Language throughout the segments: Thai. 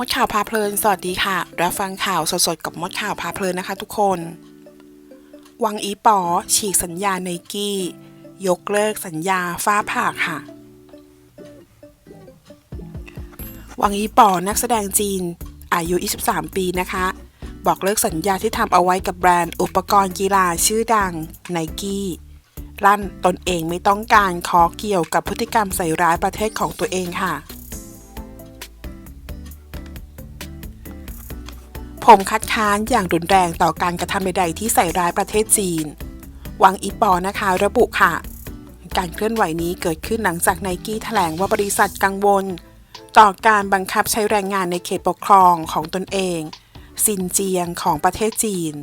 มดข่าวพาเพลิน สวัสดีค่ะ รับฟังข่าวสดๆ กับมดข่าวพาเพลินนะคะทุกคน วังอีป๋อฉีกสัญญาไนกี้ ยกเลิกสัญญาฟ้าผ่าค่ะ วังอีป๋อนักแสดงจีน อายุ 23 ปีนะคะ บอกเลิกสัญญาที่ทำเอาไว้กับแบรนด์อุปกรณ์กีฬาชื่อดังไนกี้ลั่นตนเองไม่ต้องการขอเกี่ยวกับพฤติกรรมใส่ร้ายประเทศของตัวเองค่ะ ผมคัดค้านอย่างรุนแรงต่อการกระทำใดๆที่ใส่ร้ายประเทศจีน วังอีปอนะคะระบุค่ะ การเคลื่อนไหวนี้เกิดขึ้นหลังจากไนกี้แถลงว่าบริษัทกังวล ต่อการบังคับใช้แรงงานในเขตปกครองของตนเองซินเจียงของประเทศจีน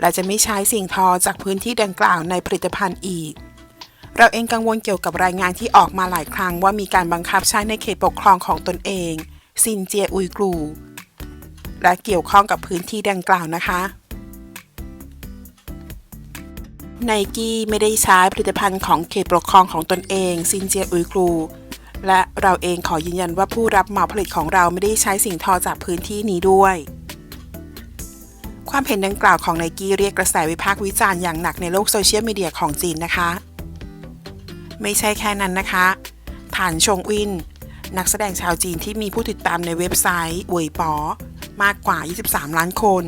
และจะไม่ใช้สิ่งทอจากพื้นที่ดังกล่าวในผลิตภัณฑ์อีก เราเองกังวลเกี่ยวกับรายงานที่ออกมาหลายครั้งว่ามีการบังคับใช้ในเขตปกครองของตนเองซินเจียอุยกรู และเกี่ยวข้องกับพื้นที่ดังกล่าวนะคะไนกี้ไม่ได้ใช้ผลิตภัณฑ์ของเขตปกครองของตนเองซินเจียอุยกรู และเราเองขอยืนยันว่าผู้รับเหมาผลิตของเราไม่ได้ใช้สิ่งทอจากพื้นที่นี้ด้วย ความเห็นดังกล่าวของไนกี้เรียกกระแสวิพากษ์วิจารณ์อย่างหนักในโลกโซเชียลมีเดียของจีนนะคะ ไม่ใช่แค่นั้นนะคะฐานชงวิน นักแสดงชาวจีนที่มีผู้ติดตามในเว็บไซต์เวยป๋อ มากกว่า 23 ล้านคน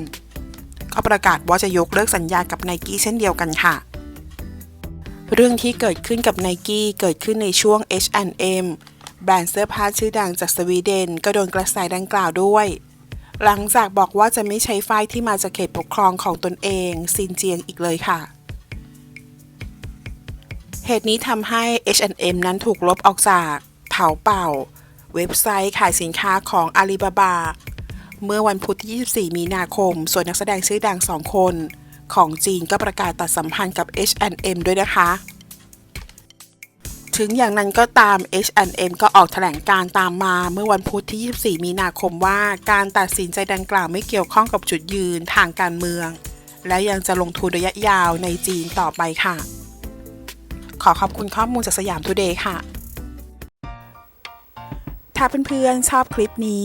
ก็ประกาศว่าจะยกเลิกสัญญากับไนกี้เช่นเดียวกันค่ะ เรื่องที่เกิดขึ้นกับไนกี้เกิดขึ้นในช่วง H&M แบรนด์เสื้อผ้าชื่อดังจากสวีเดน ก็โดนกระแสดังกล่าวด้วย หลังจากบอกว่าจะไม่ใช้ฝ้ายที่มาจากเขตปกครองของตนเองซินเจียงอีกเลยค่ะเหตุนี้ทำให้ H&M นั้นถูกลบออกจากเผาเป่า เว็บไซต์ขายสินค้าของ Alibaba เมื่อวันพุธที่ 24 มีนาคม ส่วนนักแสดงชื่อดังสองคน ของจีนก็ประกาศตัดสัมพันธ์กับ H&M ด้วยนะคะ ถึงอย่างนั้นก็ตาม H&M ก็ออกแถลงการตามมาเมื่อวันพุธที่ 24 มีนาคมว่าการตัดสินใจดังกล่าวไม่เกี่ยวข้องกับจุดยืนทางการเมือง และยังจะลงทุนระยะยาวในจีนต่อไปค่ะ ขอขอบคุณข้อมูลจากสยามทูเดย์ค่ะถ้าเพื่อนๆชอบคลิปนี้